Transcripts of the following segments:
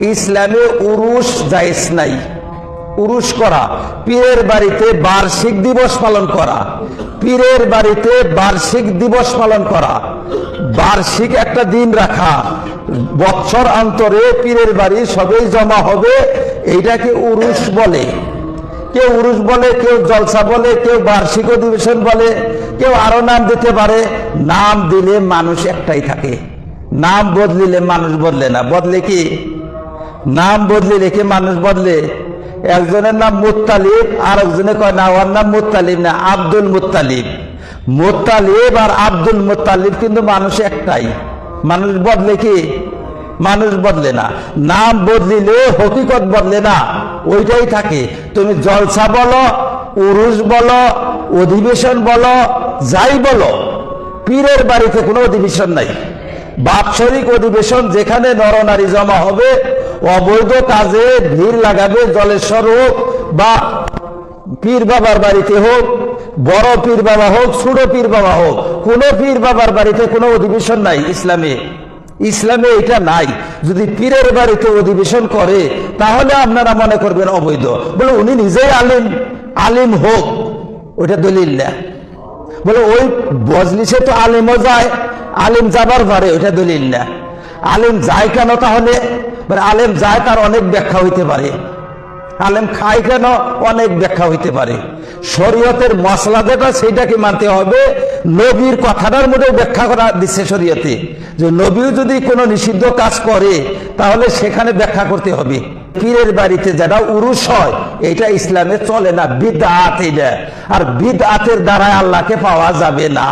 ইসলামে উরুস জায়েজ নাই। উরুস করা। পীরের বাড়িতে বার্ষিক দিবস পালন করা। পীরের বাড়িতে বার্ষিক দিবস পালন করা। বার্ষিক একটা দিন রাখা। বৎসর অন্তরে পীরের বাড়ি সবেই জমা হবে, এইটাকে উরুস বলে। কেউ উরুস বলে, কেউ জলসা বলে, কেউ বার্ষিক অধিবেশন বলে, কেউ আরও নাম দিতে পারে। নাম দিলে মানুষ একটাই থাকে। নাম বদলিলে মানুষ বদলে না। বদলে কি? নাম বদলে রেখে মানুষ বদলে। একজনের নাম মুত্তালিব আর একজনে কয় না, ওর নাম মুত্তালিব না, আব্দুল মুত্তালিব মুত্তালিব আর আব্দুল মুত্তালিব কিন্তু মানুষ একটাই। মানুষ বদলে কি? মানুষ বদলে না। নাম বদলিলে হকিকত বদলে না। ওইটাই থাকে। তুমি জলসা বলো উরুষ বলো, অধিবেশন বলো, যাই বলো, পীরের বাড়িতে কোনো অধিবেশন নাই। বাৎসরিক অধিবেশন যেখানে নরনারী জমা হবে, অবৈধ কাজে ভিড় লাগাবে জলেশ্বর হোক বা পীর বাবার বাড়িতে হোক, বড় পীর বাবা হোক, ছোট পীর বাবা হোক, কোন পীর বাবার বাড়িতে কোনো অধিবেশন নাই ইসলামে। ইসলামে এটা নাই। যদি পীরের বাড়িতে অধিবেশন করে, তাহলে আপনারা মনে করবেন অবৈধ। বলে উনি নিজেই আলিম। আলিম হোক, ওইটা দলিল না। বলে, ওই বজলিসে তো আলিমও যায়, আলিম যাবার পারে ওইটা দলিল না। আলিম যায় কেন তাহলে? আলেম যায় তার অনেক ব্যাখ্যা হইতে পারে। আলেম খায় কেন? অনেক ব্যাখ্যা হইতে পারে। শরীয়তের মশলা যেটা, সেইটাকে মানতে হবে। নবীর কথাটার মধ্যে ব্যাখ্যা করা দিচ্ছে শরীয়তে। যে নবীও যদি কোনো নিষিদ্ধ কাজ করে, তাহলে সেখানে ব্যাখ্যা করতে হবে। পীরের বাড়িতে যেটা উরুস হয়, এটা ইসলামে চলে না, বিদআত এটা। আর বিদআতের দ্বারা আল্লাহকে পাওয়া যাবে না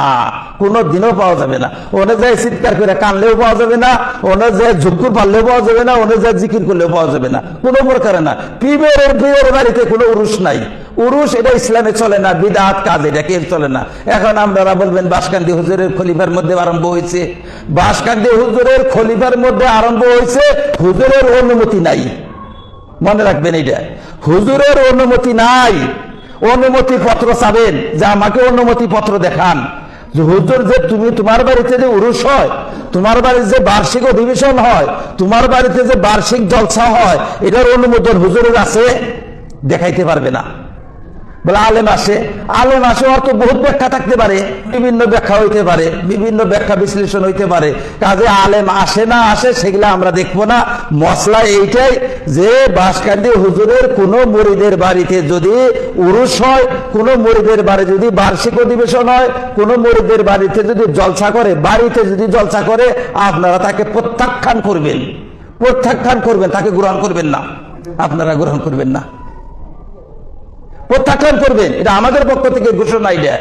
কোনো দিনও পাওয়া যাবে না। ওনে যায় চিৎকার করে কানলেও পাওয়া যাবে না ওনে যায় ঝুঁকুর পারলেও পাওয়া যাবে না ওনে যায় জিকির করলেও পাওয়া যাবে না, কোনো প্রকারে না। পীরের পীরের বাড়িতে কোনো উরুস নাই। উরুস এটা ইসলামে চলে না বিদাত কাজ এটা কেউ চলে না। এখন আপনারা বলবেন বাসকান্দি হুজুরের খলিফার মধ্যে আরম্ভ হয়েছে। বাসকান্দি হুজুরের খলিফার মধ্যে আরম্ভ হয়েছে, হুজুরের অনুমতি নাই। মনে রাখবেন এটা হুজুরের অনুমতি নাই। অনুমতি পত্র চাবেন যে আমাকে অনুমতি পত্র দেখান। হুজুর যে তুমি তোমার বাড়িতে যে উরুষ হয়, তোমার বাড়িতে যে বার্ষিক অধিবেশন হয়, তোমার বাড়িতে যে বার্ষিক জলসা হয়, এটার অনুমোদন হুজুরের আছে? দেখাইতে পারবে না। বলে আলেম আসে আলেম আসে অর্থ বহুত ব্যাখ্যা থাকতে পারে, বিভিন্ন ব্যাখ্যা হইতে পারে, বিভিন্ন ব্যাখ্যা বিশ্লেষণ হইতে পারে। কাজে আলেম আসে না আসে সেগুলো আমরা দেখব না। মশলা এইটাই যে বাসকান্দি হুজুরের কোন মরিদের বাড়িতে যদি উরুস হয়, কোন মরিদের বাড়ি যদি বার্ষিক অধিবেশন হয়, কোন মরিদের বাড়িতে যদি জলসা করে, বাড়িতে যদি জলসা করে, আপনারা তাকে প্রত্যাখ্যান করবেন। প্রত্যাখ্যান করবেন, তাকে গ্রহণ করবেন না। আপনারা গ্রহণ করবেন না। প্রত্যাখ্যান করবেন, এটা আমাদের পক্ষ থেকে ঘোষণা এটা।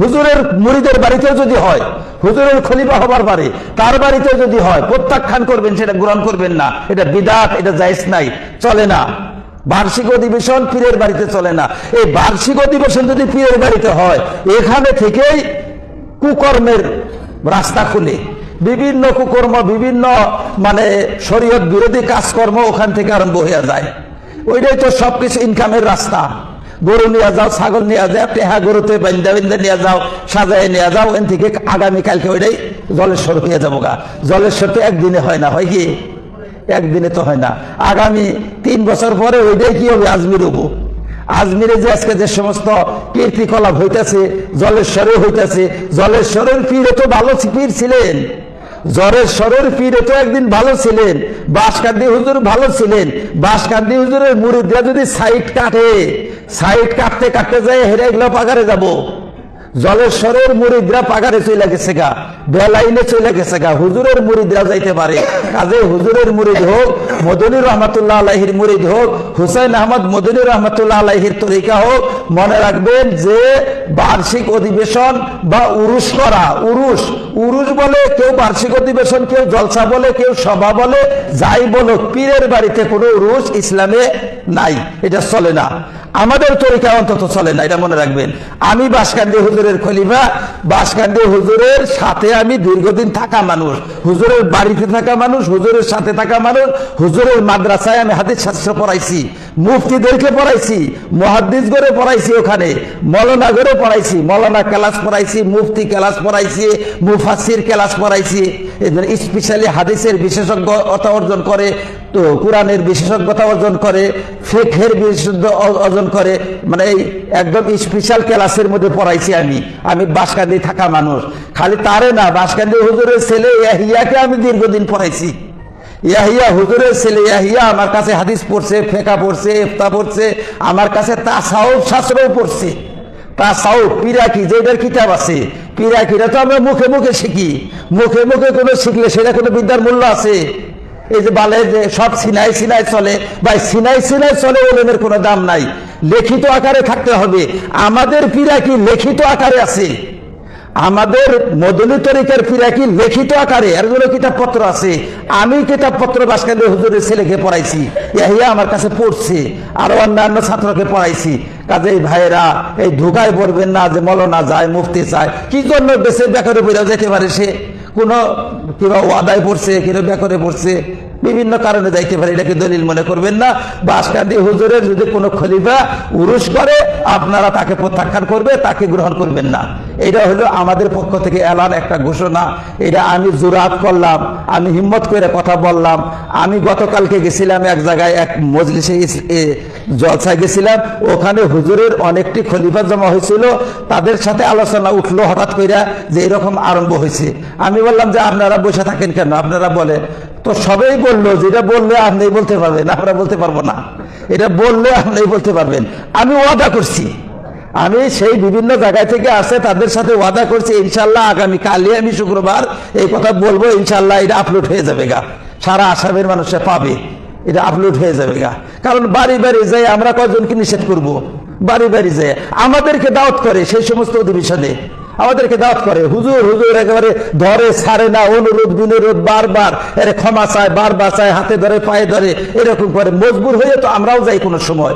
হুজুরের মুড়িদের বাড়িতেও যদি হয়, হুজুরের খলিফা হবার পারে তার বাড়িতে যদি হয়, প্রত্যাখ্যান করবেন, সেটা গ্রহণ করবেন না। এটা বিদাত, এটা জায়জ নাই, চলে না। বার্ষিক অধিবেশন পীরের বাড়িতে চলে না। এই বার্ষিক অধিবেশন যদি পীরের বাড়িতে হয়, এখানে থেকেই কুকর্মের রাস্তা খুলে। বিভিন্ন কুকর্ম, বিভিন্ন মানে শরীয়ত বিরোধী কাজকর্ম ওখান থেকে আরম্ভ হয়ে যায়। ওইটাই তো সবকিছু ইনকামের রাস্তা। গরু নিয়ে যাও, ছাগল নিয়ে যাও টেহা গরুতে বান্দা বান্দা নিয়ে যাও, সাজায় নিয়ে যাও এন থেকে আগামীকালকে ওইটাই জলেশ্বর হয়ে যাব গা জলেশ্বর তো একদিনে হয় না, হয় কি? একদিনে তো হয় না। আগামী তিন বছর পরে ওইটাই কি হবে? আজমির হব। আজমিরে যে আজকে যে সমস্ত কীর্তিকলাপ হইতেছে জলেশ্বরে হইতেছে, জলেশ্বরের পীরে তো ভালো পীর ছিলেন। জ্বরের স্বরের পীরে তো একদিন ভালো ছিলেন। বাসকান্দি হুজুর ভালো ছিলেন। বাসকান্দি হুজুরের মুড়িদরা যদি সাইড কাটে, সাইড কাটতে কাটতে যায় হেরে এগুলো পাগারে যাব। জলেশ্বরের মুড়িদরা পাগারে চলে গেছে গা, বেলাইনে চলে গেছে গা, হুজুরের মুড়িদরা যাইতে পারে। কাজে হুজুরের মুড়িদ হোক, মদনী রহমতুল্লাহ আলাহির মুড়িদ হোক, হুসাইন আহমদ মদনী রহমতুল্লাহ আলাহির তরিকা হোক, মনে রাখবেন যে বার্ষিক অধিবেশন বা উরুস করা উরুস উরুস বলে কেউ বার্ষিক অধিবেশন, কেউ জলসা বলে, কেউ সভা বলে, যাই বলো পীরের বাড়িতে কোনো উরুস ইসলামে নাই, এটা চলে না। আমাদের তরিকা অন্তত চলে না, এটা মনে রাখবেন। আমি বাসকান্দি হুজুরের খলিফা বাসকান্দি হুজুরের সাথে আমি দীর্ঘদিন থাকা মানুষ, হুজুরের বাড়িতে থাকা মানুষ, হুজুরের সাথে থাকা মানুষ, হুজুরের মাদ্রাসায় আমি হাদিস শাস্ত্র পড়াইছি, মুফতিদেরকে পড়াইছি মহাদ্দিস করে পড়াইছি ওখানে মৌলানা করে পড়াইছি, মৌলানা ক্লাস পড়াইছি, মুফতি ক্লাস পড়াইছি মুফাসির ক্লাস পড়াইছি স্পেশালি হাদিসের বিশেষজ্ঞতা অর্জন করে, তো কোরআনের বিশেষজ্ঞতা অর্জন করে ফেকের বিশেষজ্ঞ অ- অর্জন করে মানে এই একদম স্পেশাল ক্লাসের মধ্যে পড়াইছি আমি। আমি বাসকান্দি থাকা মানুষ। খালি তারে না বাসকান্দি হুজুরের ছেলে ইয়াহিয়াকে আমি দীর্ঘদিন পড়াইছি। ইয়াহিয়া হুজুরের ছেলে ইয়াহিয়া আমার কাছে হাদিস পড়ছে, ফেকা পড়ছে, ইফতা পড়ছে, আমার কাছে তা তাসাউফ শাস্ত্রও পড়ছে। তাসাউফ, পিরাকি যেটার কিতাব আছে। পিরাকিটা তো আমরা মুখে মুখে শিখি। মুখে মুখে কোনো শিখলে সেটা কোনো বিদ্যার মূল্য আছে। এই যে বলে যে সব সিনাই সিনাই চলে বা সিনাই সিনাই চলে ওলেমের কোনো দাম নাই। লিখিত আকারে থাকতে হবে। আমাদের পীরা কি লিখিত আকারে আছে? আমাদের মদনী তরিকার পীরা কি লিখিত আকারে? এর জন্য কিতাবপত্র আছে। আমি কিতাবপত্র বাসকান্দি হুজুরের ছেলেকে পড়াইছি, ইয়াহিয়া আমার কাছে পড়ছে, আরও অন্যান্য ছাত্রকে পড়াইছি। কাজে এই ভাইয়েরা, এই ধোকায় পড়বেন না যে মলনা যায়, মুফতি চায় কি জন্য বেশি বেকারে পড়ে যেতে পারে সে? কোনো কিংবা ওয়াদায় পড়ছে কিংবা বেকরে পড়ছে? বিভিন্ন কারণে যাইতে পারে, এটাকে দলিল মনে করবেন না। বাসকান্দি হুজুরের যদি কোনো খলিফা উরুস করে, আপনারা তাকে প্রত্যাখ্যান করবে, তাকে গ্রহণ করবেন না। এটা হলো আমাদের পক্ষ থেকে এলান একটা ঘোষণা। এটা আমি জোরাত করলাম, আমি হিম্মত করে কথা বললাম। আমি গতকালকে গেছিলাম এক জায়গায়, এক মজলিসে জলসায় গেছিলাম। ওখানে হুজুরের অনেকটি খলিফা জমা হয়েছিল। তাদের সাথে আলোচনা উঠল হঠাৎ করে যে এরকম আরম্ভ হয়েছে। আমি বললাম যে, আপনারা বসে থাকেন কেন? আপনারা বলে তো সবাই বলল যেটা বললে আপনি বলতে পারবেন, আমরা বলতে পারব না। এটা বললে আপনি বলতে পারবেন। আমি ওয়াদা করছি। আমি সেই বিভিন্ন জায়গায় থেকে আসে, তাদের সাথে ওয়াদা করছি, ইনশাল্লাহ আগামী কালই আমি শুক্রবার এই কথা বলব, ইনশাল্লাহ এটা আপলোড হয়ে যাবে গা। সারা আসামের মানুষে পাবে, এটা আপলোড হয়ে যাবে গা। কারণ বাড়ি বাড়ি যাই আমরা কয়জনকে নিষেধ করব, বাড়ি বাড়ি যাই আমাদেরকে দাওয়াত করে সেই সমস্ত অধিবেশনে। আমাদেরকে দাওয়াত করে। হুজুর হুজুর, একেবারে ধরে, ছাড়ে না, অনুরোধ, বিনুরোধ, বারবার। এর ক্ষমা চায়, বারবার চায়, হাতে ধরে, পায়ে ধরে, এরকম করে। মজবুর হয়ে তো আমরাও যাই কোনো সময়।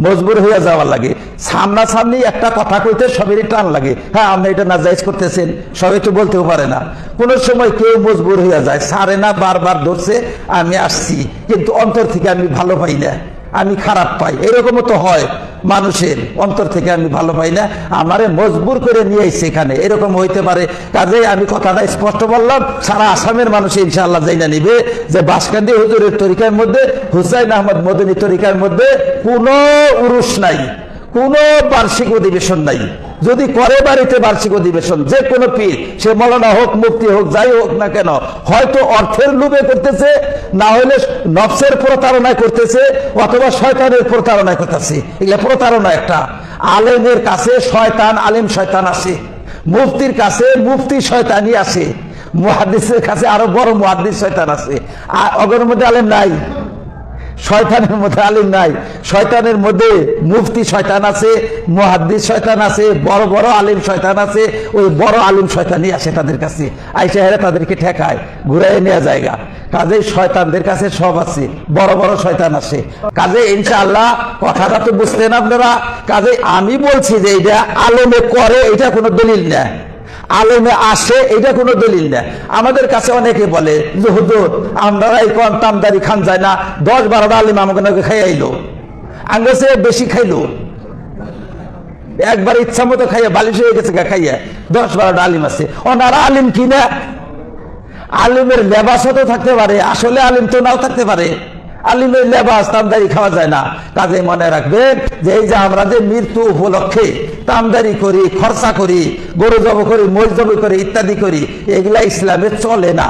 মজবুর হইয়া যাওয়ার লাগে। সামনাসামনি একটা কথা কইতে সবেরই টান লাগে। হ্যাঁ আপনি এটা নাজাইজ করতেছেন, সবাই তো বলতেও পারে না। কোন সময় কেউ মজবুর হইয়া যায় সারে না, বারবার ধরছে, আমি আসছি। কিন্তু অন্তর থেকে আমি ভালো পাই না। আমি খারাপ পাই। এরকমও তো হয় মানুষের। অন্তর থেকে আমি ভালো পাই না। আমারে মজবুর করে নিয়ে এসছে এখানে। এরকম হইতে পারে। কাজে আমি কথাটা স্পষ্ট বললাম। সারা আসামের মানুষ ইনশাল্লাহ যাইনা নিবে যে বাসকান্দি হুজুরের তরিকার মধ্যে, হুসাইন আহমদ মদনী তরিকার মধ্যে কোনো উরুষ নাই, কোনো বার্ষিক অধিবেশন নাই। যদি করে বাড়িতে বার্ষিক অধিবেশন, যে কোনো পীর, সে মৌলানা হোক মুক্তি হোক, যাই হোক না কেন, হয়তো অর্থের লোভে করতেছে, না হলে নফসের প্রতারণায় করতেছে, অথবা শয়তানের প্রতারণায় করতেছে। এগুলা প্রতারণা একটা। আলেমের কাছে শয়তান, আলেম শয়তান আছে। মুফতির কাছে মুফতি শয়তানি আছে। মুহাদ্দিসের কাছে আরও বড় মুহাদ্দিস শয়তান আছে। আর মধ্যে আলেম নাই। শয়তানের মধ্যে আলিম নাই। শয়তানের মধ্যে মুফতি শয়তান আছে, মুহাদ্দিস শয়তান আছে, বড় বড় আলিম শয়তান আছে, ওই বড় আলিম শয়তানই আসে তাদের কাছে। আইসা হেরা তাদেরকে ঠেকায় ঘুরাই নেওয়া জায়গা। কাজে শয়তানদের কাছে সব আছে, বড় বড় শয়তান আছে কাজে ইনশাআল্লাহ, কথাটা তো বুঝতেন আপনারা। কাজে আমি বলছি যে এটা আলেমে করে এটা কোনো দলিল না। আলেমে আসে, এটা কোনো দলিল না। আমাদের কাছে অনেকে বলে যে, হুজুর আমরা এই কম তামদারি খান যায় না। দশ বারোটা আলিম আমাকে খাইয়াইলো। আঙ্গাসে বেশি খাইলো। একবার ইচ্ছা মতো খাইয়া বালিশ হয়ে গেছে খাইয়া। দশ বারোটা আলিম আছে। ওনারা আলিম কিনা আলিমের লেবাসও তো থাকতে পারে, আসলে আলিম তো নাও থাকতে পারে। তামদারি খাওয়া যায় না। কাজে মনে রাখবেন যে এই যে আমরা যে মৃত্যু উপলক্ষে তামদারি করি, খরচা করি করি করি, ইত্যাদি করি, এগুলা ইসলামে চলে না।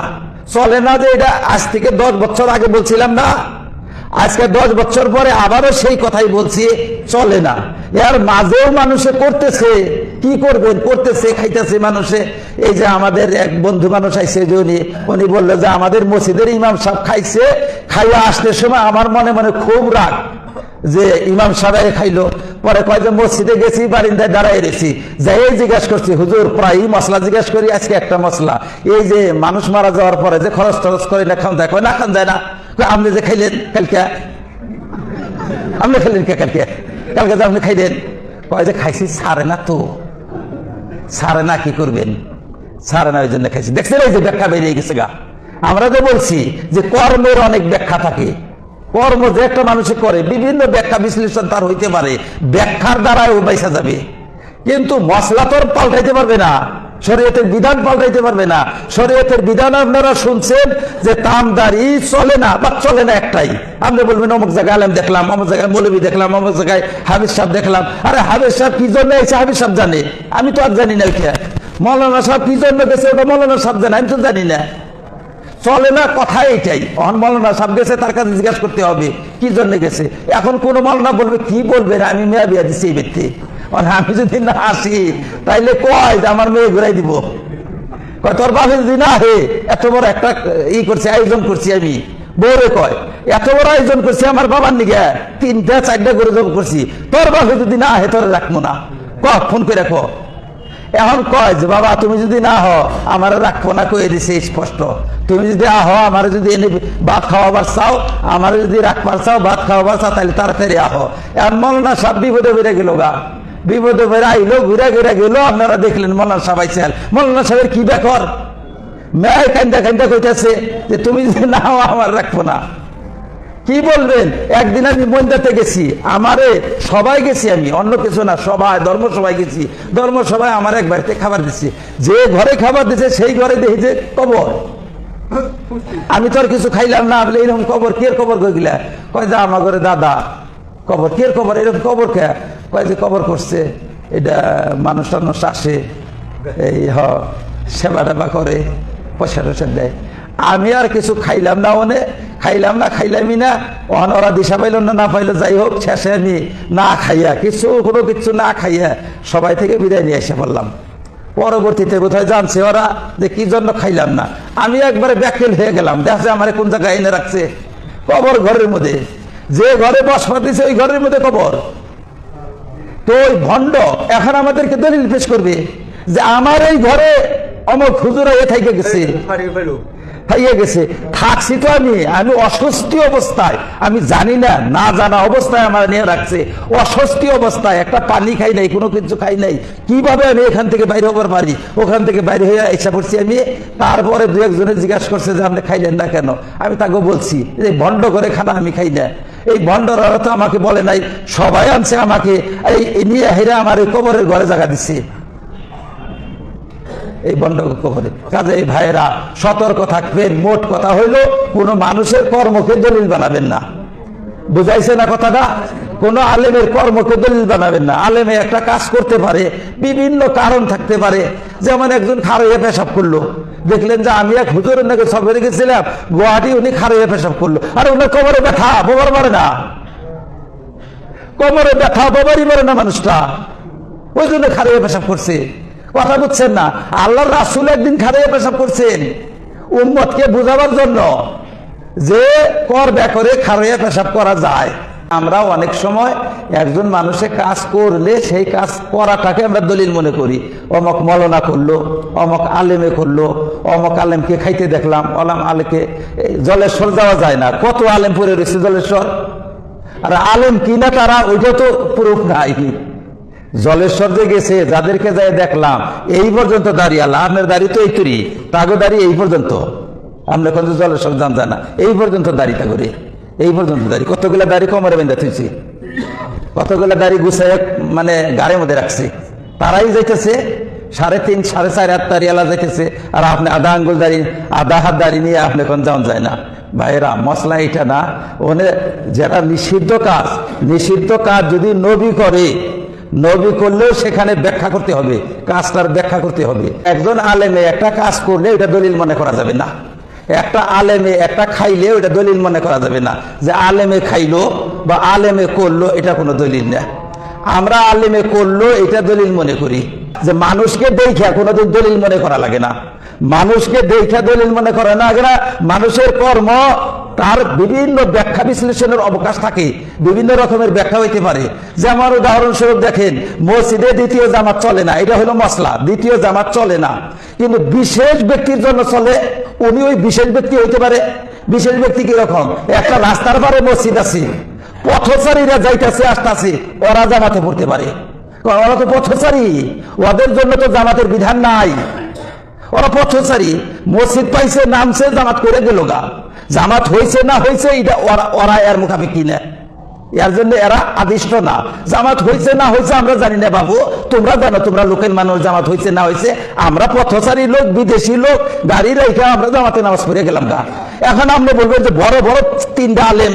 চলে না যে এটা আজ থেকে দশ বছর আগে বলছিলাম না? আজকে দশ বছর পরে আবারও সেই কথাই বলছি, চলে না। এর মাঝেও মানুষে করতেছে। কি করবেন? করতেছে, খাইতেছে মানুষে। এই যে আমাদের এক বন্ধু মানুষ আইসে উনি উনি বলল যে আমাদের মসজিদের ইমাম সাহেব খাইছে খাইয়া আসতে সময় আমার মনে মনে খুব রাগ যে ইমাম সাহেব খাইলো। পরে কয় যে, মসজিদে গেছি, বারিন্দায় দাঁড়াই রেছি যাই জিজ্ঞাসা করছি, হুজুর প্রায় মশলা জিজ্ঞাসা করি, আজকে একটা মশলা এই যে মানুষ মারা যাওয়ার পরে যে খরচ টরচ করে না খান দেয় কয় না খান যায় না। আপনি যে খাইলেন কালকে? আপনি খাইলেন কে কালকে? কালকে যে আপনি খাইলেন। কয় যে, খাইছি, সারে না তো। সারে না কি করবেন? সারে না, ওই জন্য খাইছি। দেখছেন এই যে ব্যাখ্যা বেরিয়ে গেছে গা। আমরা তো বলছি যে কর্মের অনেক ব্যাখ্যা থাকে। কর্ম যে একটা মানুষে করে, বিভিন্ন ব্যাখ্যা বিশ্লেষণ তার হইতে পারে। ব্যাখ্যার দ্বারাই ও বাইসা যাবে। কিন্তু মশলা তোর পাল্টাইতে পারবে না। শরীয়তের বিধান পাল্টাইতে পারবে না। শরীয়তের বিধান আপনারা শুনছেন যে তামদারি চলে না বা চলে না একটাই। আপনি বলবেন, অমুক জায়গায় আলেম দেখলাম, অমুক জায়গায় মৌলবী দেখলাম, অমুক জায়গায় হাবিজ সাহেব দেখলাম। আরে হাবিজ সাহেব কি জন্য এসে হাবিজ সাহেব জানে? আমি তো আর জানি না মৌলানা সাহেব কি জন্য গেছে ওটা মৌলানা সাহেব জানে, আমি তো জানি না। চলে না, কথা এইটাই। অহন মৌলানা সাহেব গেছে, তার কাছে জিজ্ঞাসা করতে হবে, কি জন্য গেছে? এখন কোন মৌলানা বলবে, কি বলবে? আমি মেয়া বিয়া দিচ্ছি এই ব্যক্তি। আমি যদি না আসি, তাইলে কয় যে আমার মেয়ে ঘুরাই দিব? তোর বাপে যদি না হে এত বড় একটা ই করছি, আয়োজন করছি আমি। বউরে কয়, এত বড় আয়োজন করছি, আমার বাবার নিগে তিনটা, চারটা করে জব করছি। তোর বাপে যদি না হে তোর রাখব না। ক ফোন করে রাখো এখন কয় যে, বাবা, তুমি যদি না হও, আমার রাখব না, কয়ে দিছে স্পষ্ট। তুমি যদি আহ আমার যদি এনে ভাত খাওয়াবার চাও, আমার যদি রাখবার চাও, ভাত খাওয়াবার চাও তাহলে তাড়াতাড়ি আহ। এখন মৌলানা সব বিপদে বেড়ে গেল গা। বিপদে বেড়ে আইলো, ঘুরে ঘুরে গেল, আপনারা দেখলেন মলনা সাহেব আইসাল মৌলানা সাহেবের কি ব্যাকর মেয়ে কান্দা কান্দা কইতেছে যে, তুমি যদি না হও, আমার রাখব না। কি বলবেন? একদিন আমি মন্দাতে গেছি। আমারে সবাই গেছি আমি। অন্য কিছু না, সবাই ধর্ম সবাই গেছি। ধর্ম সবাই আমার এক বাড়িতে খাবার দিচ্ছে যে ঘরে খাবার দিচ্ছে সেই ঘরে দেখি যে কবর। আমি তো আর কিছু খাইলাম না, বলে এরকম কবর কে কবর গিলা কয় যে আমার ঘরে দাদা, কবর কে কবর? এরকম কবর কে? কয় যে কবর করছে, এটা মানুষ টানুষ আসে, এই হ, সেবা টেবা করে পয়সা টয়সা দেয়। আমি আর কিছু খাইলাম না ওনে। খাইলাম না, খাইলামই না। ওখানে ওরা দিশা পাইল না না পাইলো, যাই হোক, শেষে আমি না খাইয়া, কিছু, কোনো কিছু না খাইয়া সবাই থেকে বিদায় নিয়ে এসে বললাম পরবর্তীতে কোথায় জানছে ওরা যে কি জন্য খাইলাম না। আমি একবারে ব্যাকেল হয়ে গেলাম। দেখছে আমার কোন জায়গায় এনে রাখছে। কবর ঘরের মধ্যে। যে ঘরে বসবা দিছে, ওই ঘরের মধ্যে কবর। তো ওই ভণ্ড এখন আমাদেরকে দলিল পেশ করবে যে আমার এই ঘরে অমক হুজুরা এ থেকে গেছে। হাইয়ে গেছে। থাকছি তো আমি আমি অস্বস্তি অবস্থায়। আমি জানি না না জানা অবস্থায় আমার নিয়ে রাখছে। অস্বস্তি অবস্থায়, একটা পানি খাই নাই, কোনো কিছু খাই নাই। কীভাবে আমি এখান থেকে বাইরে হবার পারি? ওখান থেকে বাইরে হয়ে ইচ্ছা করছি আমি। তারপরে দু একজনে জিজ্ঞাসা করছে যে, আপনি খাইলেন না কেন? আমি তাকে বলছি যে ভণ্ড করে খানা আমি খাই না। এই ভণ্ডরা তো আমাকে বলে নাই, সবাই আনছে আমাকে। এই নিয়ে হেরে আমার এই কবরের ঘরে জায়গা দিচ্ছে এই বন্ড কবরে কাজে এই ভাইয়েরা, সতর্ক থাকবেন, মোট কথা হইল, কোনো মানুষের কর্মকে দলিল বানাবেন না। বুঝাইছে না কথাটা? কোন আলেমের কর্মকে দলিল বানাবেন না। আলেমে একটা কাজ করতে পারে, বিভিন্ন কারণ থাকতে পারে। যেমন একজন খারইয়ে পেশাব করল। দেখলেন যে আমি এক হুজুরের নাকি সফরে গেছিলাম, গুয়াহাটি উনি খারইয়ে পেশাব করল। আর ওনার কবরে ব্যথা বোবার মারে না। কবরে ব্যথা বোবারই মারে না মানুষটা। ওই জন্য খারইয়ে পেশাব করছে। কথা বুঝছেন না। আল্লাহর রাসুল একদিন খারাইয়া পেশাব করছেন উম্মতকে বোঝাবার জন্য যে কর ব্যাকরে খারাইয়া পেশাব করা যায়। আমরা অনেক সময় একজন মানুষে কাজ করলে সেই কাজ করাটাকে আমরা দলিল মনে করি। অমক মলনা করল, অমক আলেমে করল, অমক আলেমকে খাইতে দেখলাম, অলাম আলেকে জলেশ্বর যাওয়া যায় না। কত আলেম পরে রয়েছে জলেশ্বর আর আলেম কিনা তারা ওইটা তো প্রুফ নাই। জলেশ্বর গেছে, যাদেরকে যাই দেখলাম, এই পর্যন্ত দাঁড়িয়ে আল্লাহ, আপনার দাড়ি তো এই তৈরি, তাগো দাঁড়িয়ে এই পর্যন্ত। আমরা এখন জলেশ্বর যায় না। এই পর্যন্ত দাড়িটা করে এই পর্যন্ত দাঁড়িয়ে কতগুলো দাড়ি কমরে বেঁধে থুইছি। কতগুলো দাড়ি গুছাই মানে গাড়ির মধ্যে রাখছি। তারাই যাইতেছে, সাড়ে তিন, সাড়ে চার হাত দাঁড়িয়ালা যাইতেছে। আর আপনি আধা আঙ্গুল দাঁড়িয়ে আধা হাত দাঁড়িয়ে নিয়ে আপনি এখন যাওয়া যায় না। ভাইরা, মশলা এটা না। ওনে যেটা নিষিদ্ধ কাজ নিষিদ্ধ কাজ যদি নবী করে নবী করলেও সেখানে ব্যাখ্যা করতে হবে, কাজটার ব্যাখ্যা করতে হবে। একজন আলেমে একটা কাজ করলে এটা দলিল মনে করা যাবে না। একটা আলেমে একটা খাইলে ওইটা দলিল মনে করা যাবে না যে আলেমে খাইলো বা আলেমে করল, এটা কোনো দলিল না। আমরা আলেমে করল এটা দলিল মনে করি। যে মানুষকে দেখা কোনোদিন দলিল মনে করা লাগে না। মানুষকে দেখা দলিল মনে করা না লাগে না মানুষের কর্ম, তার বিভিন্ন ব্যাখ্যা বিশ্লেষণের অবকাশ থাকে। বিভিন্ন রকমের ব্যাখ্যা হইতে পারে। যেমন উদাহরণস্বরূপ দেখেন, মসজিদে দ্বিতীয় জামাত চলে না। এটা হলো মশলা দ্বিতীয় জামাত চলে না। কিন্তু বিশেষ ব্যক্তির জন্য চলে, উনি ওই বিশেষ ব্যক্তি হইতে পারে। বিশেষ ব্যক্তি কীরকম? একটা রাস্তার পারে মসজিদ আছে। পথচারীরা যাইতেছে, আসতেছে, ওরা জামাতে পড়তে পারে। ওরা তো পথচারী। ওদের জন্য তো জামাতের বিধান নাই। ওরা পথচারী। মসজিদ পাইছে, নামছে, জামাত করে গেল গা। জামাত হয়েছে না হয়েছে এটা ওরা এর মুখাপেক্ষি না। এর জন্য এরা আদিষ্ট না। জামাত হয়েছে না হয়েছে আমরা জানি না বাবু। তোমরা জানো, তোমরা লোকের মানুষ, জামাত হয়েছে না হয়েছে আমরা পথচারী লোক, বিদেশি লোক, গাড়ি রেখে আমরা জামাতে নামাজ পড়ে গেলাম গা। এখন আপনি বলবেন যে বড় বড় তিনটা আলেম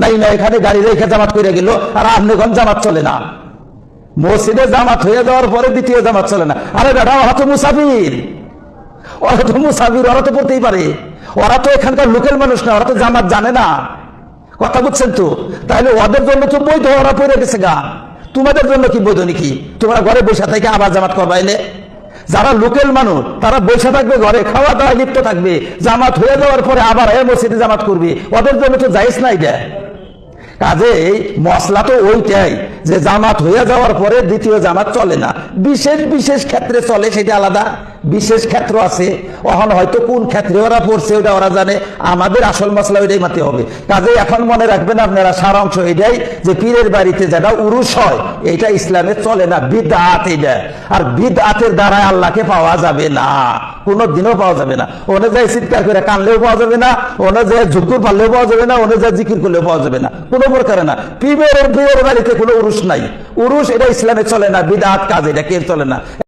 নাই না, এখানে গাড়ি রেখে জামাত করে গেল, আর আপনি কোন জামাত চলে না? মসজিদে জামাত হয়ে যাওয়ার পরে দ্বিতীয় জামাত চলে না। আরে দাদা ওরা তো মুসাফির। ওরা তো মুসাফির, ওরা তো পড়তেই পারে। ওরা তো এখানকার লোকের মানুষ না, ওরা তো জামাত জানে না। কথা বুঝছেন তো? তাহলে ওদের জন্য তো বৈধ, ওরা পড়ে গেছে গা। তোমাদের জন্য কি বৈধ নাকি? তোমরা ঘরে বসে থেকে আবার জামাত করবাইলে। যারা লোকেল মানুষ, তারা বসে থাকবে ঘরে খাওয়া দাওয়া লিপ্ত থাকবে। জামাত হয়ে যাওয়ার পরে আবার এ মসজিদে জামাত করবে। ওদের জন্য তো যাইস নাই দেয় কাজেই মশলা তো ওইটাই, যে জামাত হয়ে যাওয়ার পরে দ্বিতীয় জামাত চলে না। বিশেষ বিশেষ ক্ষেত্রে চলে সেটা আলাদা। বিশেষ ক্ষেত্র আছে। এখন হয়তো কোন ক্ষেত্রে ওরা পড়ছে ওটা ওরা জানে। আমাদের আসল মশলা ওইটাই মাতে হবে। কাজে এখন মনে রাখবেন আপনারা সারাংশ এটাই যে পীরের বাড়িতে যেটা উরুষ হয়, এটা ইসলামে চলে না। বিদআত এটা। আর বিদআতের দ্বারা আল্লাহকে পাওয়া যাবে না। কোনো দিনও পাওয়া যাবে না। ওনে যায় চিৎকার করে কানলেও পাওয়া যাবে না ওনে যায় ঝুঁকুর পারলেও পাওয়া যাবে না ওনে যায় জিকির করলেও পাওয়া যাবে না। কোনো প্রকারে না। পীরের পীরের বাড়িতে কোনো উরুষ নাই। উরুষ এটা ইসলামে চলে না, বিদাত কাজ, এটা কে চলে না।